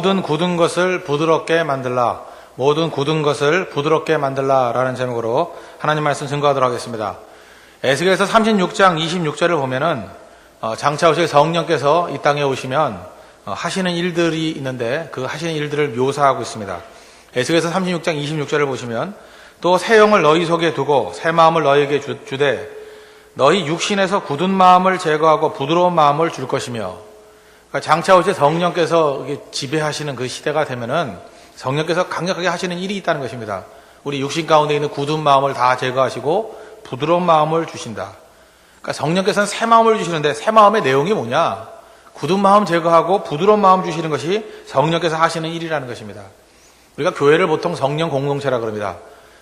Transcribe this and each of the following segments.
모든 굳은 것을 부드럽게 만들라. 모든 굳은 것을 부드럽게 만들라. 라는 제목으로 하나님 말씀 증거하도록 하겠습니다. 에스겔서 36장 26절을 보면은 어, 장차 오실 성령께서 이 땅에 오시면 어, 하시는 일들이 있는데 그 하시는 일들을 묘사하고 있습니다. 에스겔서 36장 26절을 보시면 또 새 영을 너희 속에 두고 새 마음을 너희에게 주, 주되 너희 육신에서 굳은 마음을 제거하고 부드러운 마음을 줄 것이며 그러니까 장차 오실 성령께서 지배하시는 그 시대가 되면은 성령께서 강력하게 하시는 일이 있다는 것입니다. 우리 육신 가운데 있는 굳은 마음을 다 제거하시고 부드러운 마음을 주신다. 그러니까 성령께서는 새 마음을 주시는데 새 마음의 내용이 뭐냐? 굳은 마음 제거하고 부드러운 마음 주시는 것이 성령께서 하시는 일이라는 것입니다. 우리가 교회를 보통 성령 공동체라 그럽니다.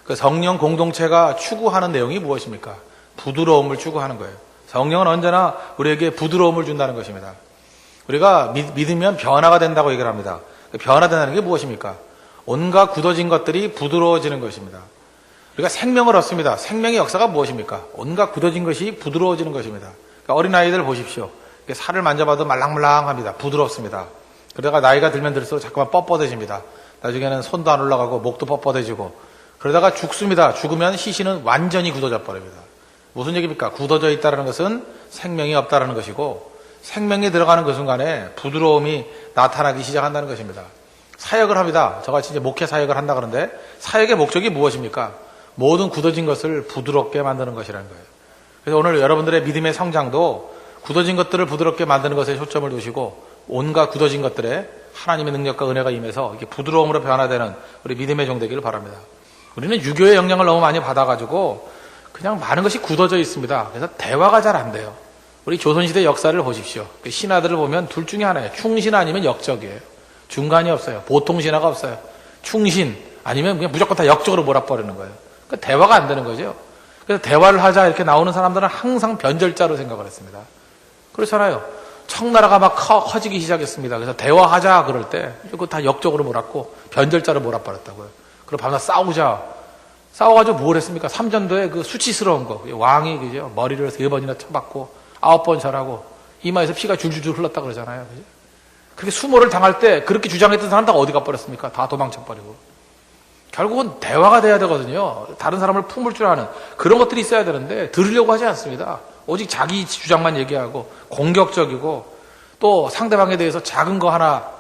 그 성령 공동체가 추구하는 내용이 무엇입니까? 부드러움을 추구하는 거예요. 성령은 언제나 우리에게 부드러움을 준다는 것입니다. 우리가 믿, 믿으면 변화가 된다고 얘기를 합니다. 그 변화된다는 게 무엇입니까? 온갖 굳어진 것들이 부드러워지는 것입니다. 우리가 생명을 얻습니다. 생명의 역사가 무엇입니까? 온갖 굳어진 것이 부드러워지는 것입니다. 그러니까 어린아이들 보십시오. 살을 만져봐도 말랑말랑합니다. 부드럽습니다. 그러다가 나이가 들면 들수록 자꾸만 뻣뻣해집니다. 나중에는 손도 안 올라가고 목도 뻣뻣해지고 그러다가 죽습니다. 죽으면 시신은 완전히 굳어져 버립니다. 무슨 얘기입니까? 굳어져 있다는 것은 생명이 없다는 것이고 생명이 들어가는 그 순간에 부드러움이 나타나기 시작한다는 것입니다. 사역을 합니다. 저같이 이제 목회 사역을 한다 그러는데 사역의 목적이 무엇입니까? 모든 굳어진 것을 부드럽게 만드는 것이라는 거예요. 그래서 오늘 여러분들의 믿음의 성장도 굳어진 것들을 부드럽게 만드는 것에 초점을 두시고 온갖 굳어진 것들에 하나님의 능력과 은혜가 임해서 이게 부드러움으로 변화되는 우리 믿음의 종 되기를 바랍니다. 우리는 유교의 영향을 너무 많이 받아가지고 그냥 많은 것이 굳어져 있습니다. 그래서 대화가 잘 안 돼요. 우리 조선시대 역사를 보십시오. 그 신하들을 보면 둘 중에 하나예요. 충신 아니면 역적이에요. 중간이 없어요. 보통 신하가 없어요. 충신 아니면 그냥 무조건 다 역적으로 몰아버리는 거예요. 그 대화가 안 되는 거죠. 그래서 대화를 하자 이렇게 나오는 사람들은 항상 변절자로 생각을 했습니다. 그렇잖아요. 청나라가 막 커, 커지기 시작했습니다. 그래서 대화하자 그럴 때 그거 다 역적으로 몰았고 변절자로 몰아버렸다고요. 그리고 밤낮 싸우자. 싸워가지고 뭘 했습니까? 삼전도에 그 수치스러운 거. 왕이 그죠? 머리를 세 번이나 쳐박고 아홉 번 절하고 이마에서 피가 줄줄줄 흘렀다 그러잖아요. 그죠? 그렇게 수모를 당할 때 그렇게 주장했던 사람 다 어디 가버렸습니까? 다 도망쳐버리고. 결국은 대화가 돼야 되거든요. 다른 사람을 품을 줄 아는 그런 것들이 있어야 되는데 들으려고 하지 않습니다. 오직 자기 주장만 얘기하고 공격적이고 또 상대방에 대해서 작은 거 하나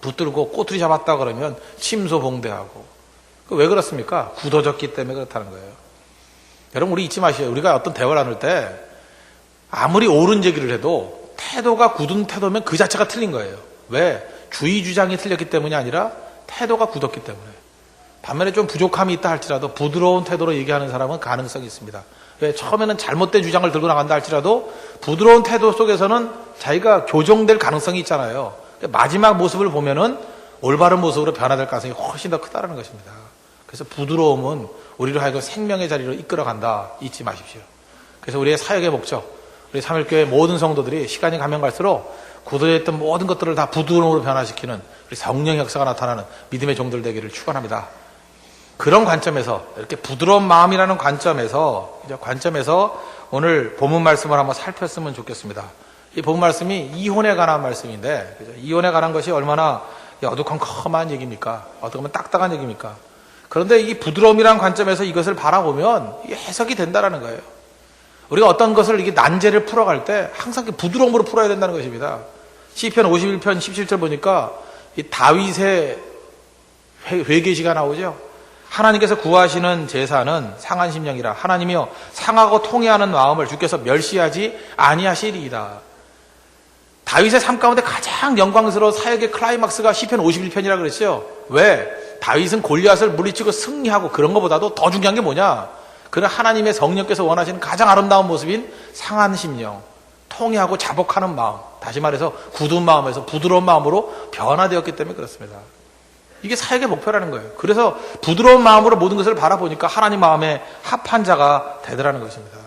붙들고 꼬투리 잡았다 그러면 침소봉대하고 그왜 그렇습니까? 굳어졌기 때문에 그렇다는 거예요. 여러분 우리 잊지 마시오. 우리가 어떤 대화를 나눌 때 아무리 옳은 얘기를 해도 태도가 굳은 태도면 그 자체가 틀린 거예요. 왜? 주의 주장이 틀렸기 때문이 아니라 태도가 굳었기 때문에. 반면에 좀 부족함이 있다 할지라도 부드러운 태도로 얘기하는 사람은 가능성이 있습니다. 왜? 처음에는 잘못된 주장을 들고 나간다 할지라도 부드러운 태도 속에서는 자기가 교정될 가능성이 있잖아요. 마지막 모습을 보면은 올바른 모습으로 변화될 가능성이 훨씬 더 크다는 것입니다. 그래서 부드러움은 우리를 하여금 생명의 자리로 이끌어간다. 잊지 마십시오. 그래서 우리의 사역의 목적, 우리 삼일교회 모든 성도들이 시간이 가면 갈수록 굳어져 있던 모든 것들을 다 부드러움으로 변화시키는 우리 성령 역사가 나타나는 믿음의 종들 되기를 축원합니다. 그런 관점에서 이렇게 부드러운 마음이라는 관점에서 관점에서 오늘 본문 말씀을 한번 살폈으면 좋겠습니다. 이 본문 말씀이 이혼에 관한 말씀인데 그죠? 이혼에 관한 것이 얼마나 어두컴컴한 얘기입니까? 어떻게 보면 딱딱한 얘기입니까? 그런데 이 부드러움이라는 관점에서 이것을 바라보면 해석이 된다라는 거예요. 우리가 어떤 것을 이게 난제를 풀어갈 때 항상 부드러움으로 풀어야 된다는 것입니다. 시편 51편 17절 보니까 이 다윗의 회개시가 나오죠. 하나님께서 구하시는 제사는 상한 심령이라 하나님이여 상하고 통해하는 마음을 주께서 멸시하지 아니하시리이다. 다윗의 삶 가운데 가장 영광스러운 사역의 클라이막스가 시편 51편이라 그랬죠. 왜? 다윗은 골리앗을 물리치고 승리하고 그런 것보다도 더 중요한 게 뭐냐? 그는 하나님의 성령께서 원하시는 가장 아름다운 모습인 상한 심령, 통해하고 자복하는 마음, 다시 말해서 굳은 마음에서 부드러운 마음으로 변화되었기 때문에 그렇습니다. 이게 사역의 목표라는 거예요. 그래서 부드러운 마음으로 모든 것을 바라보니까 하나님 마음에 합한 자가 되더라는 것입니다.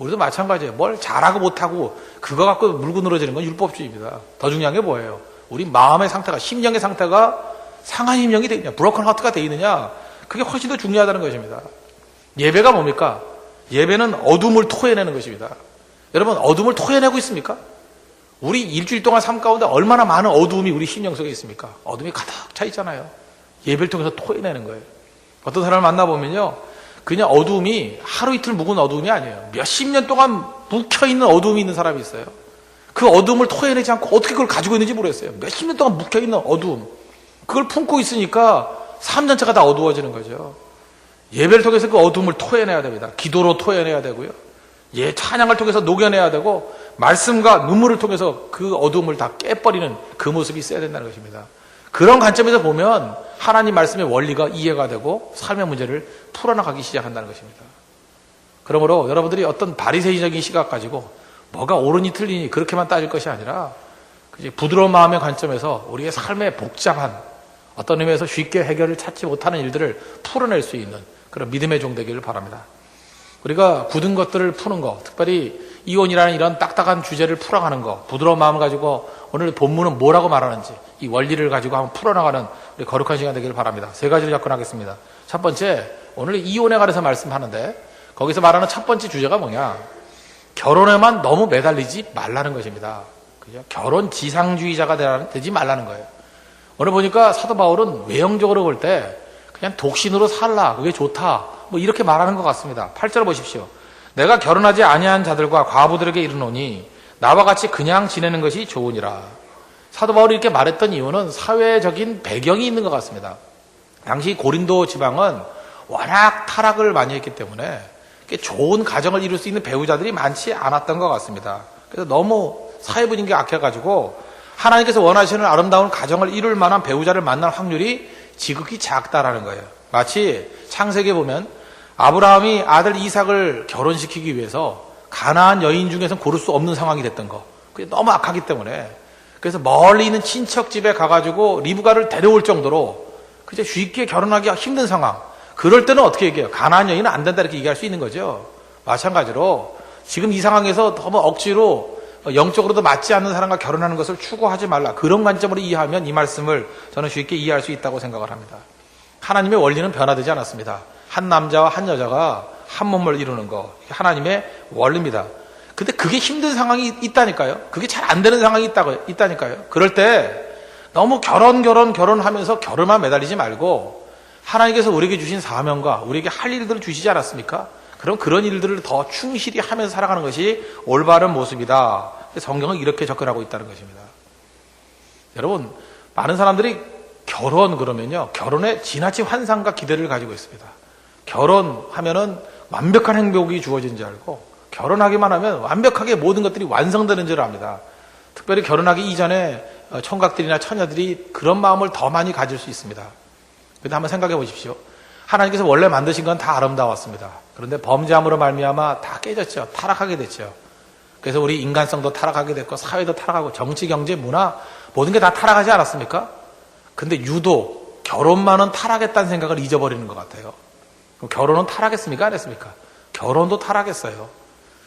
우리도 마찬가지예요. 뭘 잘하고 못하고 그거 갖고 물고 늘어지는 건 율법주의입니다. 더 중요한 게 뭐예요? 우리 마음의 상태가, 심령의 상태가 상한 심령이 되어 있냐, 브로큰 하트가 되어 있느냐, 그게 훨씬 더 중요하다는 것입니다. 예배가 뭡니까? 예배는 어둠을 토해내는 것입니다. 여러분, 어둠을 토해내고 있습니까? 우리 일주일 동안 삶 가운데 얼마나 많은 어두움이 우리 심령 속에 있습니까? 어둠이 가득 차 있잖아요. 예배를 통해서 토해내는 거예요. 어떤 사람을 만나보면요. 그냥 어두움이 하루 이틀 묵은 어두움이 아니에요. 몇십 년 동안 묵혀있는 어두움이 있는 사람이 있어요. 그 어두움을 토해내지 않고 어떻게 그걸 가지고 있는지 모르겠어요. 몇십 년 동안 묵혀있는 어두움. 그걸 품고 있으니까 삶 전체가 다 어두워지는 거죠. 예배를 통해서 그 어둠을 토해내야 됩니다. 기도로 토해내야 되고요. 예, 찬양을 통해서 녹여내야 되고, 말씀과 눈물을 통해서 그 어둠을 다 깨버리는 그 모습이 있어야 된다는 것입니다. 그런 관점에서 보면 하나님 말씀의 원리가 이해가 되고 삶의 문제를 풀어나가기 시작한다는 것입니다. 그러므로 여러분들이 어떤 바리새이적인 시각 가지고 뭐가 옳으니 틀리니 그렇게만 따질 것이 아니라 부드러운 마음의 관점에서 우리의 삶의 복잡한 어떤 의미에서 쉽게 해결을 찾지 못하는 일들을 풀어낼 수 있는 그런 믿음의 종 되기를 바랍니다. 우리가 굳은 것들을 푸는 것, 특별히 이혼이라는 이런 딱딱한 주제를 풀어가는 것, 부드러운 마음을 가지고 오늘 본문은 뭐라고 말하는지 이 원리를 가지고 한번 풀어나가는 우리 거룩한 시간 되기를 바랍니다. 세 가지를 접근하겠습니다. 첫 번째, 오늘 이혼에 관해서 말씀하는데 거기서 말하는 첫 번째 주제가 뭐냐? 결혼에만 너무 매달리지 말라는 것입니다. 그죠? 결혼 지상주의자가 되지 말라는 거예요. 오늘 보니까 사도 바울은 외형적으로 볼 때 그냥 독신으로 살라, 그게 좋다, 뭐 이렇게 말하는 것 같습니다. 8절 보십시오. 내가 결혼하지 아니한 자들과 과부들에게 이르노니 나와 같이 그냥 지내는 것이 좋으니라. 사도 바울이 이렇게 말했던 이유는 사회적인 배경이 있는 것 같습니다. 당시 고린도 지방은 워낙 타락을 많이 했기 때문에 좋은 가정을 이룰 수 있는 배우자들이 많지 않았던 것 같습니다. 그래서 너무 사회 분위기가 악해가지고 하나님께서 원하시는 아름다운 가정을 이룰 만한 배우자를 만날 확률이 지극히 작다라는 거예요. 마치 창세기에 보면 아브라함이 아들 이삭을 결혼시키기 위해서 가나안 여인 중에서 고를 수 없는 상황이 됐던 거. 그게 너무 악하기 때문에 그래서 멀리 있는 친척 집에 가가지고 리브가를 데려올 정도로 그저 쉽게 결혼하기가 힘든 상황. 그럴 때는 어떻게 얘기해요? 가나안 여인은 안 된다 이렇게 얘기할 수 있는 거죠. 마찬가지로 지금 이 상황에서 너무 억지로 영적으로도 맞지 않는 사람과 결혼하는 것을 추구하지 말라. 그런 관점으로 이해하면 이 말씀을 저는 쉽게 이해할 수 있다고 생각을 합니다. 하나님의 원리는 변화되지 않았습니다. 한 남자와 한 여자가 한 몸을 이루는 거. 하나님의 원리입니다. 근데 그게 힘든 상황이 있다니까요. 그게 잘 안 되는 상황이 있다고, 있다니까요. 그럴 때 너무 결혼, 결혼, 결혼하면서 결혼만 매달리지 말고 하나님께서 우리에게 주신 사명과 우리에게 할 일들을 주시지 않았습니까? 그럼 그런 일들을 더 충실히 하면서 살아가는 것이 올바른 모습이다. 성경은 이렇게 접근하고 있다는 것입니다. 여러분, 많은 사람들이 결혼 그러면요. 결혼에 지나친 환상과 기대를 가지고 있습니다. 결혼하면은 완벽한 행복이 주어진 줄 알고 결혼하기만 하면 완벽하게 모든 것들이 완성되는 줄 압니다. 특별히 결혼하기 이전에 청각들이나 처녀들이 그런 마음을 더 많이 가질 수 있습니다. 근데 한번 생각해 보십시오. 하나님께서 원래 만드신 건 다 아름다웠습니다. 그런데 범죄함으로 말미암아 다 깨졌죠. 타락하게 됐죠. 그래서 우리 인간성도 타락하게 됐고 사회도 타락하고 정치, 경제, 문화 모든 게 다 타락하지 않았습니까? 근데 유독 결혼만은 타락했다는 생각을 잊어버리는 것 같아요. 결혼은 타락했습니까? 안 했습니까? 결혼도 타락했어요.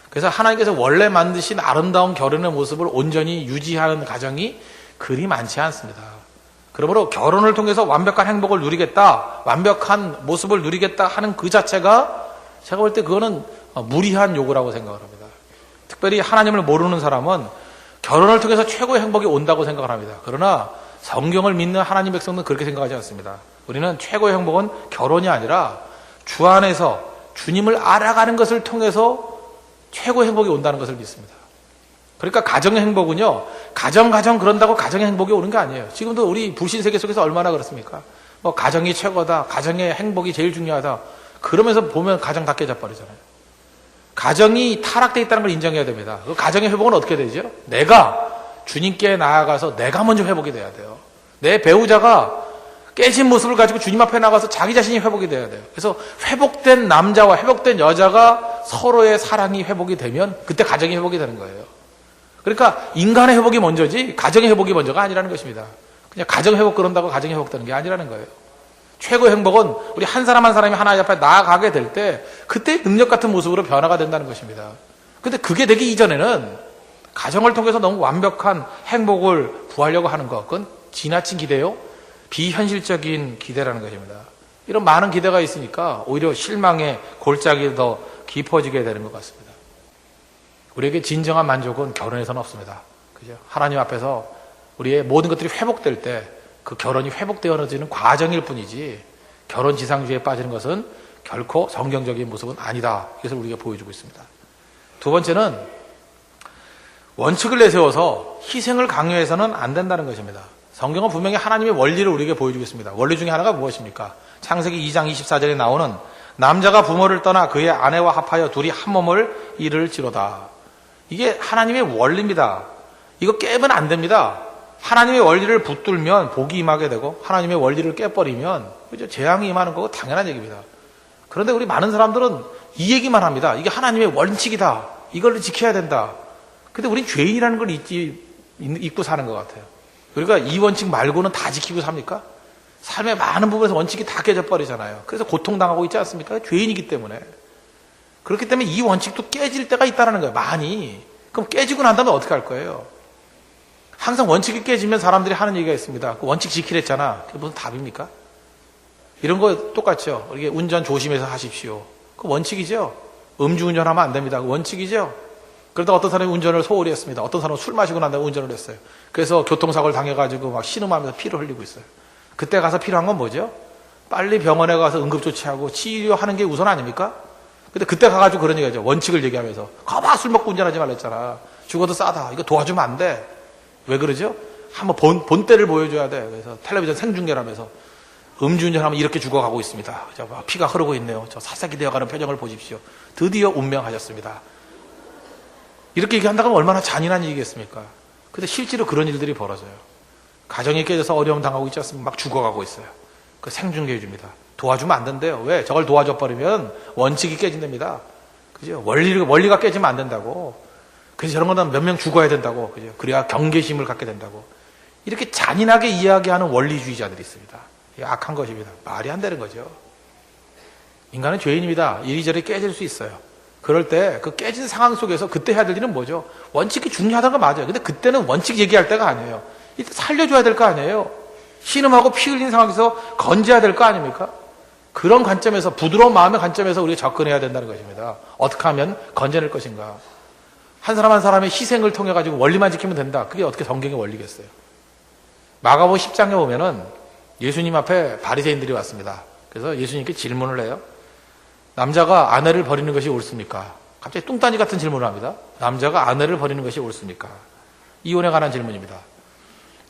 그래서 하나님께서 원래 만드신 아름다운 결혼의 모습을 온전히 유지하는 가정이 그리 많지 않습니다. 그러므로 결혼을 통해서 완벽한 행복을 누리겠다, 완벽한 모습을 누리겠다 하는 그 자체가 제가 볼 때 그거는 무리한 요구라고 생각을 합니다. 특별히 하나님을 모르는 사람은 결혼을 통해서 최고의 행복이 온다고 생각을 합니다. 그러나 성경을 믿는 하나님 백성은 그렇게 생각하지 않습니다. 우리는 최고의 행복은 결혼이 아니라 주 안에서 주님을 알아가는 것을 통해서 최고의 행복이 온다는 것을 믿습니다. 그러니까 가정의 행복은요, 가정, 가정 그런다고 가정의 행복이 오는 게 아니에요. 지금도 우리 불신 세계 속에서 얼마나 그렇습니까? 뭐, 가정이 최고다, 가정의 행복이 제일 중요하다. 그러면서 보면 가정 다 깨져버리잖아요. 가정이 타락되어 있다는 걸 인정해야 됩니다. 그 가정의 회복은 어떻게 되죠? 내가 주님께 나아가서 내가 먼저 회복이 돼야 돼요. 내 배우자가 깨진 모습을 가지고 주님 앞에 나가서 자기 자신이 회복이 돼야 돼요. 그래서 회복된 남자와 회복된 여자가 서로의 사랑이 회복이 되면 그때 가정이 회복이 되는 거예요. 그러니까 인간의 회복이 먼저지 가정의 회복이 먼저가 아니라는 것입니다. 그냥 가정 회복 그런다고 가정이 회복되는 게 아니라는 거예요. 최고의 행복은 우리 한 사람 한 사람이 하나님 앞에 나아가게 될 때 그때 능력 같은 모습으로 변화가 된다는 것입니다. 근데 그게 되기 이전에는 가정을 통해서 너무 완벽한 행복을 구하려고 하는 것, 그건 지나친 기대요. 비현실적인 기대라는 것입니다. 이런 많은 기대가 있으니까 오히려 실망의 골짜기 더 깊어지게 되는 것 같습니다. 우리에게 진정한 만족은 결혼에서는 없습니다. 그죠? 하나님 앞에서 우리의 모든 것들이 회복될 때 그 결혼이 회복되어지는 과정일 뿐이지 결혼 지상주의에 빠지는 것은 결코 성경적인 모습은 아니다. 이것을 우리가 보여주고 있습니다. 두 번째는 원칙을 내세워서 희생을 강요해서는 안 된다는 것입니다. 성경은 분명히 하나님의 원리를 우리에게 보여주고 있습니다. 원리 중에 하나가 무엇입니까? 창세기 2장 24절에 나오는 남자가 부모를 떠나 그의 아내와 합하여 둘이 한 몸을 이룰지로다. 이게 하나님의 원리입니다. 이거 깨면 안 됩니다. 하나님의 원리를 붙들면 복이 임하게 되고 하나님의 원리를 깨버리면 그죠? 재앙이 임하는 거고 당연한 얘기입니다. 그런데 우리 많은 사람들은 이 얘기만 합니다. 이게 하나님의 원칙이다. 이걸 지켜야 된다. 근데 우린 죄인이라는 걸 잊지, 잊고 사는 것 같아요. 우리가 이 원칙 말고는 다 지키고 삽니까? 삶의 많은 부분에서 원칙이 다 깨져버리잖아요. 그래서 고통당하고 있지 않습니까? 죄인이기 때문에. 그렇기 때문에 이 원칙도 깨질 때가 있다는 거예요. 많이. 그럼 깨지고 난 다음에 어떻게 할 거예요? 항상 원칙이 깨지면 사람들이 하는 얘기가 있습니다. 그 원칙 지키랬잖아. 그게 무슨 답입니까? 이런 거 똑같죠. 이게 운전 조심해서 하십시오. 그 원칙이죠. 음주운전 하면 안 됩니다. 그 원칙이죠. 그러다 어떤 사람이 운전을 소홀히 했습니다. 어떤 사람은 술 마시고 난 다음에 운전을 했어요. 그래서 교통사고를 당해가지고 막 신음하면서 피를 흘리고 있어요. 그때 가서 필요한 건 뭐죠? 빨리 병원에 가서 응급조치하고 치료하는 게 우선 아닙니까? 근데 그때 가가지고 그런 얘기 하죠. 원칙을 얘기하면서. 가봐, 술 먹고 운전하지 말랬잖아. 죽어도 싸다. 이거 도와주면 안 돼. 왜 그러죠? 한번 본, 본때를 보여줘야 돼. 그래서 텔레비전 생중계를 하면서 음주운전하면 이렇게 죽어가고 있습니다. 저막 피가 흐르고 있네요. 저 사색이 되어가는 표정을 보십시오. 드디어 운명하셨습니다. 이렇게 얘기한다고 하면 얼마나 잔인한 얘기겠습니까? 근데 실제로 그런 일들이 벌어져요. 가정이 깨져서 어려움 당하고 있지 않습니까? 막 죽어가고 있어요. 그 생중계해 줍니다. 도와주면 안 된대요. 왜? 저걸 도와줘 버리면 원칙이 깨진답니다. 그죠? 원리가, 원리가 깨지면 안 된다고. 그래서 저런 거는 몇 명 죽어야 된다고. 그죠? 그래야 경계심을 갖게 된다고. 이렇게 잔인하게 이야기하는 원리주의자들이 있습니다. 악한 것입니다. 말이 안 되는 거죠. 인간은 죄인입니다. 이리저리 깨질 수 있어요. 그럴 때 그 깨진 상황 속에서 그때 해야 될 일은 뭐죠? 원칙이 중요하다는 거 맞아요. 근데 그때는 원칙 얘기할 때가 아니에요. 이때 살려줘야 될 거 아니에요. 신음하고 피 흘린 상황에서 건져야 될 거 아닙니까? 그런 관점에서 부드러운 마음의 관점에서 우리가 접근해야 된다는 것입니다. 어떻게 하면 건져낼 것인가? 한 사람 한 사람의 희생을 통해 가지고 원리만 지키면 된다. 그게 어떻게 성경의 원리겠어요? 마가복 10장에 보면은 예수님 앞에 바리새인들이 왔습니다. 그래서 예수님께 질문을 해요. 남자가 아내를 버리는 것이 옳습니까? 갑자기 뚱딴지 같은 질문을 합니다. 남자가 아내를 버리는 것이 옳습니까? 이혼에 관한 질문입니다.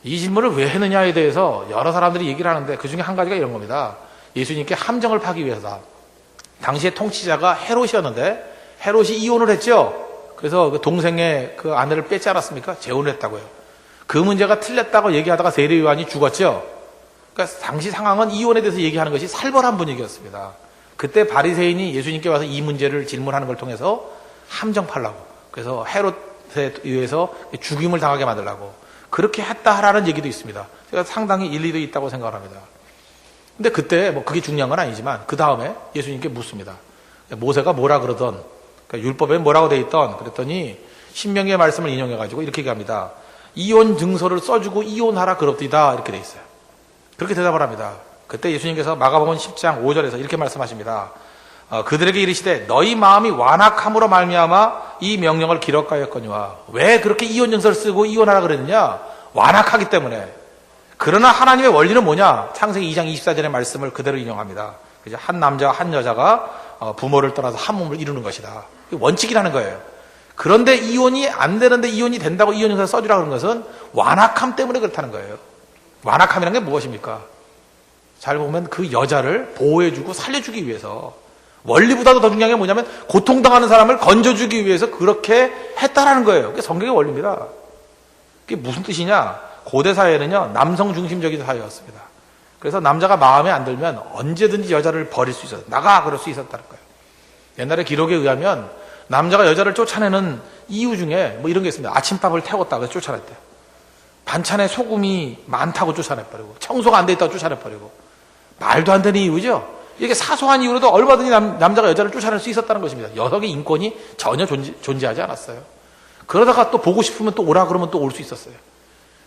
이 질문을 왜 했느냐에 대해서 여러 사람들이 얘기를 하는데 그 중에 한 가지가 이런 겁니다. 예수님께 함정을 파기 위해서다. 당시의 통치자가 헤롯이었는데 헤롯이 이혼을 했죠. 그래서 그 동생의 그 아내를 뺏지 않았습니까? 재혼을 했다고요. 그 문제가 틀렸다고 얘기하다가 세례 요한이 죽었죠. 그러니까 당시 상황은 이혼에 대해서 얘기하는 것이 살벌한 분위기였습니다. 그때 바리새인이 예수님께 와서 이 문제를 질문하는 걸 통해서 함정 팔라고. 그래서 헤롯에 의해서 죽임을 당하게 만들라고. 그렇게 했다라는 얘기도 있습니다. 제가 상당히 일리도 있다고 생각을 합니다. 근데 그때 뭐 그게 중요한 건 아니지만 그 다음에 예수님께 묻습니다. 모세가 뭐라 그러던 그러니까 율법에 뭐라고 돼 있던 그랬더니 신명기의 말씀을 인용해 가지고 이렇게 얘기합니다. 이혼 증서를 써주고 이혼하라 그럽디다 이렇게 돼 있어요. 그렇게 대답을 합니다. 그때 예수님께서 마가복음 10장 5절에서 이렇게 말씀하십니다. 어, 그들에게 이르시되 너희 마음이 완악함으로 말미암아 이 명령을 기록하였거니와 왜 그렇게 이혼 증서를 쓰고 이혼하라 그랬느냐? 완악하기 때문에. 그러나 하나님의 원리는 뭐냐? 창세기 2장 24절의 말씀을 그대로 인용합니다. 그죠? 한 남자와 한 여자가 어, 부모를 떠나서 한 몸을 이루는 것이다. 원칙이라는 거예요. 그런데 이혼이 안 되는데 이혼이 된다고 이혼 증서 써주라 그런 것은 완악함 때문에 그렇다는 거예요. 완악함이라는 게 무엇입니까? 잘 보면 그 여자를 보호해주고 살려주기 위해서 원리보다도 더 중요한 게 뭐냐면 고통당하는 사람을 건져주기 위해서 그렇게 했다라는 거예요. 그게 성경의 원리입니다. 그게 무슨 뜻이냐? 고대 사회는요 남성 중심적인 사회였습니다. 그래서 남자가 마음에 안 들면 언제든지 여자를 버릴 수 있었어요. 나가 그럴 수 있었다는 거예요. 옛날에 기록에 의하면 남자가 여자를 쫓아내는 이유 중에 뭐 이런 게 있습니다. 아침밥을 태웠다 그래서 쫓아냈대요. 반찬에 소금이 많다고 쫓아내버리고 청소가 안 돼 있다고 쫓아내버리고 말도 안 되는 이유죠. 이렇게 사소한 이유로도 얼마든지 남, 남자가 여자를 쫓아낼 수 있었다는 것입니다. 여성의 인권이 전혀 존재, 존재하지 않았어요. 그러다가 또 보고 싶으면 또 오라 그러면 또 올 수 있었어요.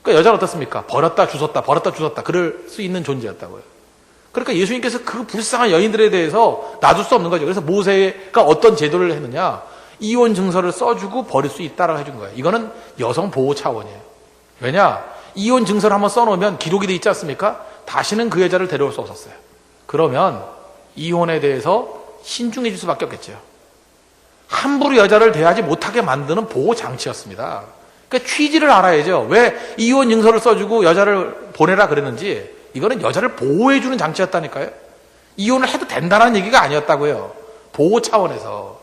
그러니까 여자는 어떻습니까? 버렸다 주웠다 버렸다 주웠다 그럴 수 있는 존재였다고요. 그러니까 예수님께서 그 불쌍한 여인들에 대해서 놔둘 수 없는 거죠. 그래서 모세가 어떤 제도를 했느냐? 이혼 증서를 써주고 버릴 수 있다라고 해준 거예요. 이거는 여성 보호 차원이에요. 왜냐? 이혼 증서를 한번 써놓으면 기록이 돼 있지 않습니까? 다시는 그 여자를 데려올 수 없었어요. 그러면 이혼에 대해서 신중해질 수밖에 없겠죠. 함부로 여자를 대하지 못하게 만드는 보호 장치였습니다. 그러니까 취지를 알아야죠. 왜 이혼 증서를 써주고 여자를 보내라 그랬는지 이거는 여자를 보호해주는 장치였다니까요. 이혼을 해도 된다는 얘기가 아니었다고요. 보호 차원에서.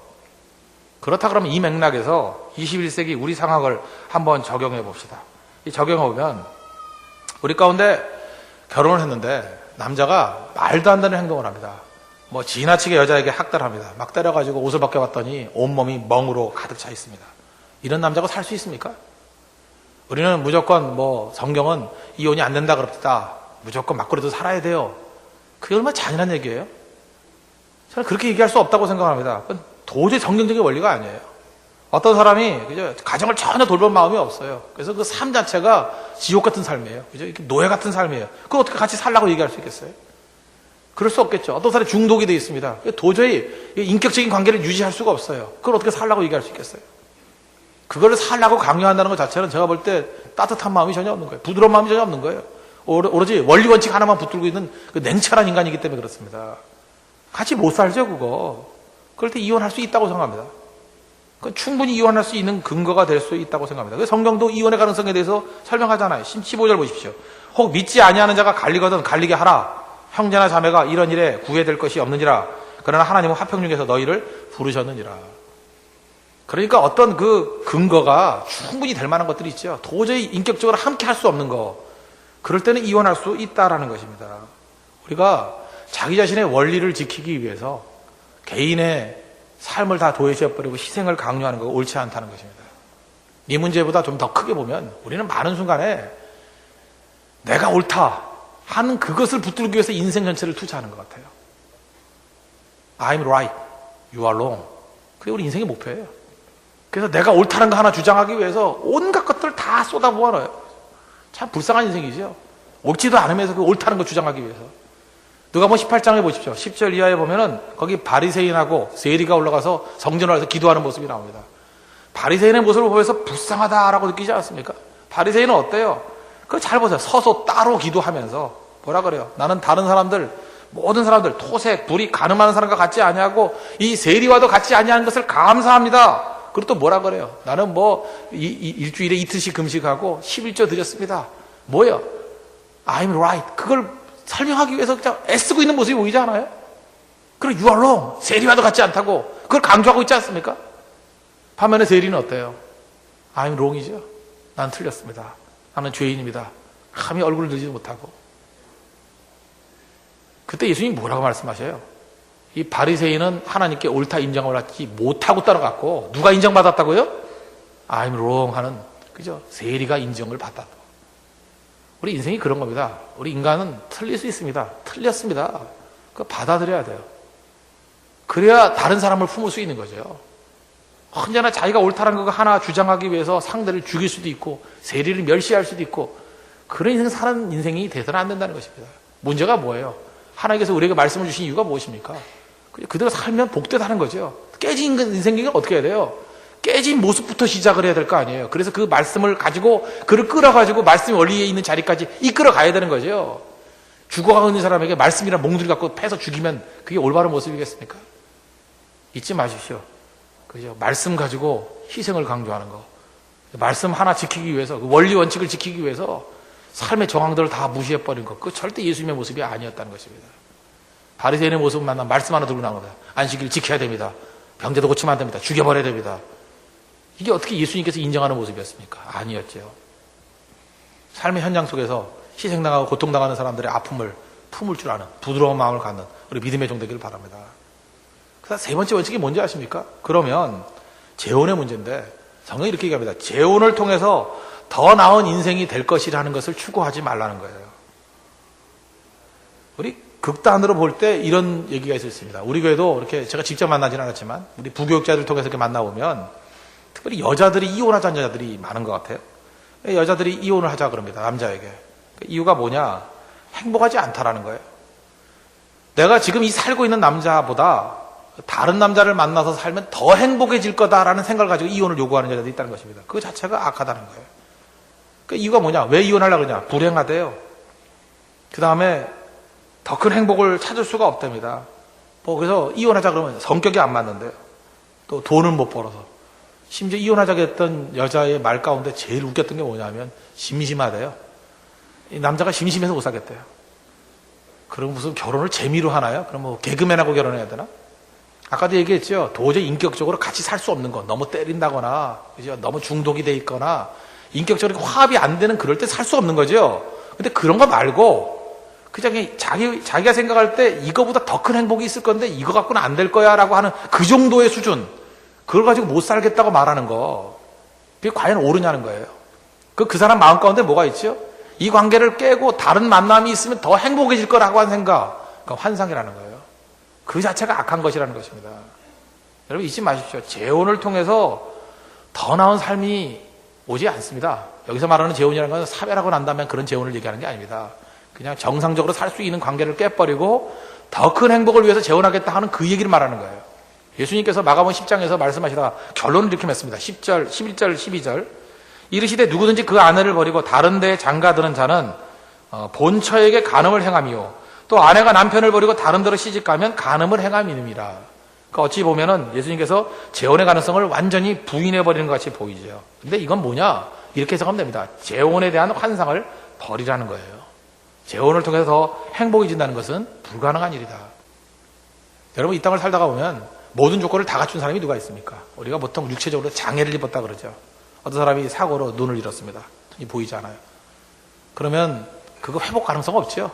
그렇다 그러면 이 맥락에서 21세기 우리 상황을 한번 적용해 봅시다. 이 적용해 보면 우리 가운데 결혼을 했는데 남자가 말도 안 되는 행동을 합니다. 뭐 지나치게 여자에게 학대합니다. 막 때려가지고 옷을 벗겨봤더니 온몸이 멍으로 가득 차 있습니다. 이런 남자가 살 수 있습니까? 우리는 무조건 뭐 성경은 이혼이 안 된다 그럽니다. 무조건 맞고라도 살아야 돼요. 그게 얼마나 잔인한 얘기예요? 저는 그렇게 얘기할 수 없다고 생각합니다. 도저히 성경적인 원리가 아니에요. 어떤 사람이 그죠? 가정을 전혀 돌볼 마음이 없어요. 그래서 그 삶 자체가 지옥 같은 삶이에요. 그죠? 노예 같은 삶이에요. 그걸 어떻게 같이 살라고 얘기할 수 있겠어요? 그럴 수 없겠죠. 어떤 사람이 중독이 돼 있습니다. 도저히 인격적인 관계를 유지할 수가 없어요. 그걸 어떻게 살라고 얘기할 수 있겠어요? 그걸 살라고 강요한다는 것 자체는 제가 볼 때 따뜻한 마음이 전혀 없는 거예요. 부드러운 마음이 전혀 없는 거예요. 오로- 오로지 원리 원칙 하나만 붙들고 있는 그 냉철한 인간이기 때문에 그렇습니다. 같이 못 살죠, 그거. 그럴 때 이혼할 수 있다고 생각합니다. 그건 충분히 이혼할 수 있는 근거가 될 수 있다고 생각합니다. 그래서 성경도 이혼의 가능성에 대해서 설명하잖아요. 15절 보십시오. 혹 믿지 아니하는 자가 갈리거든 갈리게 하라. 형제나 자매가 이런 일에 구애될 것이 없느니라. 그러나 하나님은 화평 중에서 너희를 부르셨느니라. 그러니까 어떤 그 근거가 충분히 될 만한 것들이 있죠. 도저히 인격적으로 함께 할 수 없는 거. 그럴 때는 이혼할 수 있다라는 것입니다. 우리가 자기 자신의 원리를 지키기 위해서 개인의 삶을 다 도외시해버리고 희생을 강요하는 거 옳지 않다는 것입니다. 이 문제보다 좀 더 크게 보면 우리는 많은 순간에 내가 옳다 하는 그것을 붙들기 위해서 인생 전체를 투자하는 것 같아요. I'm right, you are wrong. 그게 우리 인생의 목표예요. 그래서 내가 옳다는 거 하나 주장하기 위해서 온갖 것들을 다 쏟아 부어넣어요. 참 불쌍한 인생이죠. 옳지도 않으면서 그 옳다는 거 주장하기 위해서. 누가 뭐 18장에 보십시오. 10절 이하에 보면은 거기 바리새인하고 세리가 올라가서 성전을 와서 기도하는 모습이 나옵니다. 바리새인의 모습을 보면서 불쌍하다라고 느끼지 않습니까? 바리새인은 어때요? 그거 잘 보세요. 서서 따로 기도하면서 뭐라 그래요? 나는 다른 사람들 모든 사람들 토색, 불이 가늠하는 사람과 같지 아니하고 이 세리와도 같지 아니하는 것을 감사합니다. 그리고 또 뭐라 그래요? 나는 뭐 이- 이- 일주일에 이틀씩 금식하고 11조 드렸습니다. 뭐예요? I'm right. 그걸 설명하기 위해서 그냥 애쓰고 있는 모습이 보이지 않아요? 그리고 you are wrong. 세리와도 같지 않다고. 그걸 강조하고 있지 않습니까? 반면에 세리는 어때요? I'm wrong이죠. 난 틀렸습니다. 나는 죄인입니다. 감히 얼굴을 들지 못하고. 그때 예수님이 뭐라고 말씀하셔요? 이 바리새인은 하나님께 옳다 인정을 받지 못하고 따라갔고 누가 인정받았다고요? I'm wrong 하는 그죠? 세리가 인정을 받았다. 우리 인생이 그런 겁니다. 우리 인간은 틀릴 수 있습니다. 틀렸습니다. 그 받아들여야 돼요. 그래야 다른 사람을 품을 수 있는 거죠. 언제나 자기가 옳다는 거 하나 주장하기 위해서 상대를 죽일 수도 있고 세리를 멸시할 수도 있고 그런 인생 사는 인생이 돼서는 안 된다는 것입니다. 문제가 뭐예요? 하나님께서 우리에게 말씀을 주신 이유가 무엇입니까? 그대로 살면 복되다는 거죠. 깨진 인생이 어떻게 해야 돼요? 깨진 모습부터 시작을 해야 될 거 아니에요. 그래서 그 말씀을 가지고 그를 끌어가지고 말씀 원리에 있는 자리까지 이끌어 가야 되는 거죠. 죽어가는 사람에게 말씀이란 몽둥이 갖고 패서 죽이면 그게 올바른 모습이겠습니까? 잊지 마십시오. 그죠? 말씀 가지고 희생을 강조하는 거. 말씀 하나 지키기 위해서, 그 원리 원칙을 지키기 위해서 삶의 정황들을 다 무시해버린 것. 그 절대 예수님의 모습이 아니었다는 것입니다. 바리새인의 모습을 만나 말씀 하나 들고 나옵니다. 안식일 지켜야 됩니다. 병자도 고치면 안 됩니다. 죽여버려야 됩니다. 이게 어떻게 예수님께서 인정하는 모습이었습니까? 아니었죠. 삶의 현장 속에서 희생당하고 고통당하는 사람들의 아픔을 품을 줄 아는 부드러운 마음을 갖는 우리 믿음의 종 되기를 바랍니다. 그다음 세 번째 원칙이 뭔지 아십니까? 그러면 재혼의 문제인데 성경이 이렇게 얘기합니다. 재혼을 통해서 더 나은 인생이 될 것이라는 것을 추구하지 말라는 거예요. 우리 극단으로 볼 때 이런 얘기가 있었습니다. 우리 교회도 이렇게 제가 직접 만나진 않았지만 우리 부교육자들 통해서 이렇게 만나보면 특별히 여자들이 이혼하자는 여자들이 많은 것 같아요. 여자들이 이혼을 하자 그럽니다. 남자에게. 그 이유가 뭐냐? 행복하지 않다라는 거예요. 내가 지금 이 살고 있는 남자보다 다른 남자를 만나서 살면 더 행복해질 거다라는 생각을 가지고 이혼을 요구하는 여자도 있다는 것입니다. 그 자체가 악하다는 거예요. 그 이유가 뭐냐? 왜 이혼하려고 그러냐? 불행하대요. 그 다음에 더 큰 행복을 찾을 수가 없답니다. 뭐 그래서 이혼하자 그러면 성격이 안 맞는데요. 또 돈을 못 벌어서. 심지어 이혼하자고 했던 여자의 말 가운데 제일 웃겼던 게 뭐냐면 심심하대요. 이 남자가 심심해서 못 사겠대요. 그럼 무슨 결혼을 재미로 하나요? 그럼 뭐 개그맨하고 결혼해야 되나? 아까도 얘기했죠. 도저히 인격적으로 같이 살 수 없는 거. 너무 때린다거나, 그죠? 너무 중독이 돼 있거나, 인격적으로 화합이 안 되는 그럴 때 살 수 없는 거죠. 근데 그런 거 말고, 그냥 자기, 자기가 생각할 때 이거보다 더 큰 행복이 있을 건데 이거 갖고는 안 될 거야 라고 하는 그 정도의 수준. 그걸 가지고 못 살겠다고 말하는 거. 그게 과연 옳으냐는 거예요. 그, 그 사람 마음 가운데 뭐가 있죠? 이 관계를 깨고 다른 만남이 있으면 더 행복해질 거라고 하는 생각. 그 환상이라는 거예요. 그 자체가 악한 것이라는 것입니다. 여러분 잊지 마십시오. 재혼을 통해서 더 나은 삶이 오지 않습니다. 여기서 말하는 재혼이라는 것은 사별하고 난 다음에 그런 재혼을 얘기하는 게 아닙니다. 그냥 정상적으로 살 수 있는 관계를 깨버리고 더 큰 행복을 위해서 재혼하겠다 하는 그 얘기를 말하는 거예요. 예수님께서 마가본 10장에서 말씀하시다가 결론을 이렇게 맺습니다. 10절, 11절, 12절. 이르시되 누구든지 그 아내를 버리고 다른 데에 장가드는 자는 어, 본처에게 간음을 행함이요. 또 아내가 남편을 버리고 다른 데로 시집가면 간음을 행함이니라. 그러니까 어찌 보면은 예수님께서 재혼의 가능성을 완전히 부인해버리는 것 같이 보이죠. 근데 이건 뭐냐? 이렇게 해석하면 됩니다. 재혼에 대한 환상을 버리라는 거예요. 재혼을 통해서 더 행복해진다는 것은 불가능한 일이다. 여러분 이 땅을 살다가 보면 모든 조건을 다 갖춘 사람이 누가 있습니까? 우리가 보통 육체적으로 장애를 입었다 그러죠. 어떤 사람이 사고로 눈을 잃었습니다. 눈이 보이지 않아요. 그러면 그거 회복 가능성 없죠.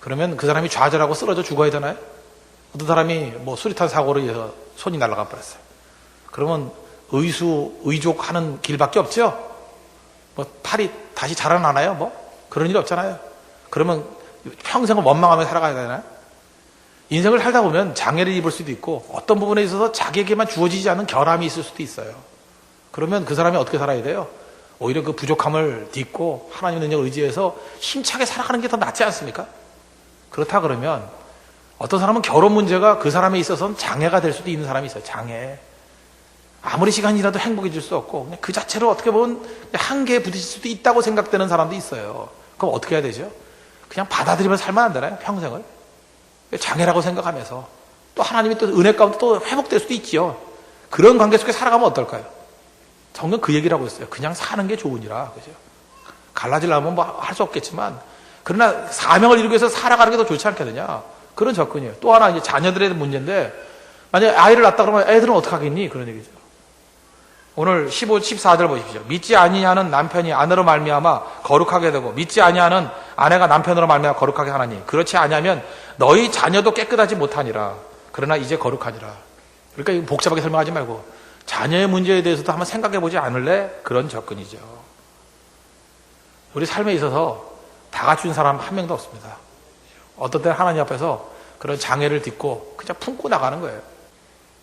그러면 그 사람이 좌절하고 쓰러져 죽어야 되나요? 어떤 사람이 뭐 수리탄 사고로 인해서 손이 날아가 버렸어요. 그러면 의수, 의족하는 길밖에 없죠? 뭐 팔이 다시 자라나나요? 뭐? 그런 일 없잖아요. 그러면 평생을 원망하며 살아가야 되나요? 인생을 살다 보면 장애를 입을 수도 있고 어떤 부분에 있어서 자기에게만 주어지지 않는 결함이 있을 수도 있어요. 그러면 그 사람이 어떻게 살아야 돼요? 오히려 그 부족함을 딛고 하나님의 능력을 의지해서 힘차게 살아가는 게 더 낫지 않습니까? 그렇다 그러면 어떤 사람은 결혼 문제가 그 사람에 있어서는 장애가 될 수도 있는 사람이 있어요. 장애. 아무리 시간이라도 행복해질 수 없고 그냥 그 자체로 어떻게 보면 한계에 부딪힐 수도 있다고 생각되는 사람도 있어요. 그럼 어떻게 해야 되죠? 그냥 받아들이면서 살면 안 되나요? 평생을. 장애라고 생각하면서 또 하나님이 또 은혜 가운데 또 회복될 수도 있지요. 그런 관계 속에 살아가면 어떨까요? 성경 그 얘기를 하고 있어요. 그냥 사는 게 좋으니라. 그죠? 갈라지려면 뭐 할 수 없겠지만 그러나 사명을 이루기 위해서 살아가는 게 더 좋지 않겠느냐. 그런 접근이에요. 또 하나 이제 자녀들의 문제인데 만약에 아이를 낳았다 그러면 애들은 어떻게 하겠니? 그런 얘기죠. 오늘 15, 14절 보십시오. 믿지 아니하는 남편이 아내로 말미암아 거룩하게 되고 믿지 아니하는 아내가 남편으로 말미암아 거룩하게 하나니 그렇지 아니하면 너희 자녀도 깨끗하지 못하니라. 그러나 이제 거룩하니라. 그러니까 복잡하게 설명하지 말고 자녀의 문제에 대해서도 한번 생각해 보지 않을래? 그런 접근이죠. 우리 삶에 있어서 다 갖춘 사람 한 명도 없습니다. 어떤 때는 하나님 앞에서 그런 장애를 딛고 그냥 품고 나가는 거예요.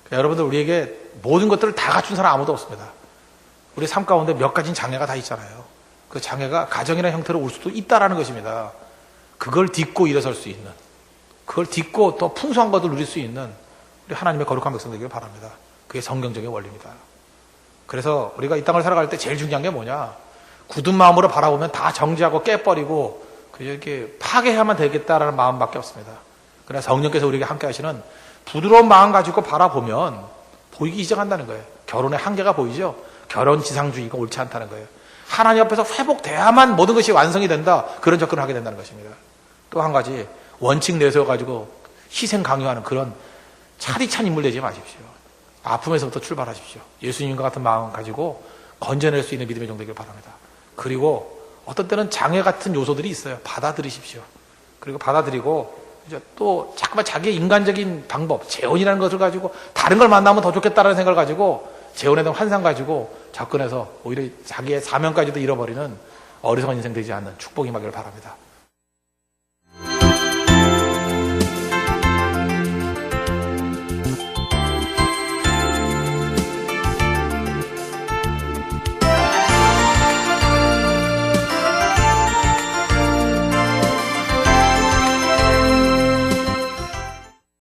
그러니까 여러분들 우리에게 모든 것들을 다 갖춘 사람 아무도 없습니다. 우리 삶 가운데 몇 가지 장애가 다 있잖아요. 그 장애가 가정이라는 형태로 올 수도 있다라는 것입니다. 그걸 딛고 일어설 수 있는, 그걸 딛고 또 풍성한 것을 누릴 수 있는 우리 하나님의 거룩한 백성 되기를 바랍니다. 그게 성경적인 원리입니다. 그래서 우리가 이 땅을 살아갈 때 제일 중요한 게 뭐냐? 굳은 마음으로 바라보면 다 정지하고 깨버리고 그저 이렇게 파괴해야만 되겠다라는 마음밖에 없습니다. 그러나 성령께서 우리에게 함께 하시는 부드러운 마음 가지고 바라보면 보이기 시작한다는 거예요. 결혼의 한계가 보이죠? 결혼 지상주의가 옳지 않다는 거예요. 하나님 앞에서 회복돼야만 모든 것이 완성이 된다. 그런 접근을 하게 된다는 것입니다. 또 한 가지 원칙 내세워 가지고 희생 강요하는 그런 차디찬 인물 되지 마십시오. 아픔에서부터 출발하십시오. 예수님과 같은 마음 가지고 건져낼 수 있는 믿음의 정되기를 바랍니다. 그리고 어떤 때는 장애 같은 요소들이 있어요. 받아들이십시오. 그리고 받아들이고 또 자꾸만 자기의 인간적인 방법, 재혼이라는 것을 가지고 다른 걸 만나면 더 좋겠다라는 생각을 가지고 재혼에 대한 환상 가지고 접근해서 오히려 자기의 사명까지도 잃어버리는 어리석은 인생 되지 않는 축복이 임하기를 바랍니다.